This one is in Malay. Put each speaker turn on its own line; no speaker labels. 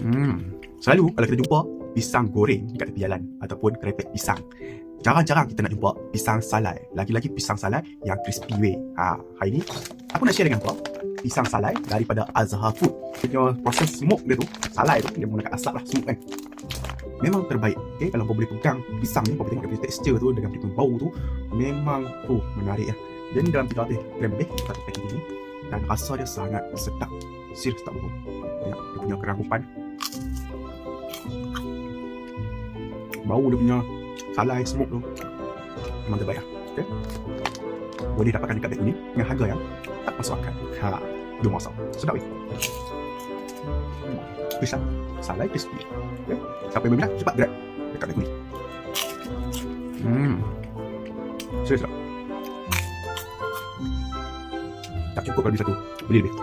Hmm. Selalu kalau kita jumpa pisang goreng dekat tepi jalan ataupun kerepek pisang. Jarang-jarang kita nak jumpa pisang salai. Lagi-lagi pisang salai yang crispy way. Ha, hari ni aku nak share dengan kau pisang salai daripada Azhar Food. Dia proses smoke dia tu, salai tu dia menggunakan asap lah smoke kan. Memang terbaik. Okay, kalau kau boleh pegang pisang ni, kau boleh tengok dia punya tekstur tu dengan dia bau tu memang oh menarik ya. Dia ni dalam 300 gram lebih satu paket ini dan rasa dia sangat sedap. Serius tak bohong. Tengok dia punya kerangkupan bau dia punya salai smoke tu. Memang terbaik lah okay? boleh dapatkan dekat beg ni dengan harga yang tak masuk akal. Ha, dia masak sedap weh pisang salai crispy okay? siapa yang berminat cepat grab dekat beg ni hmm. Serius tak? Tak cukup kalau beli satu. Beli lebih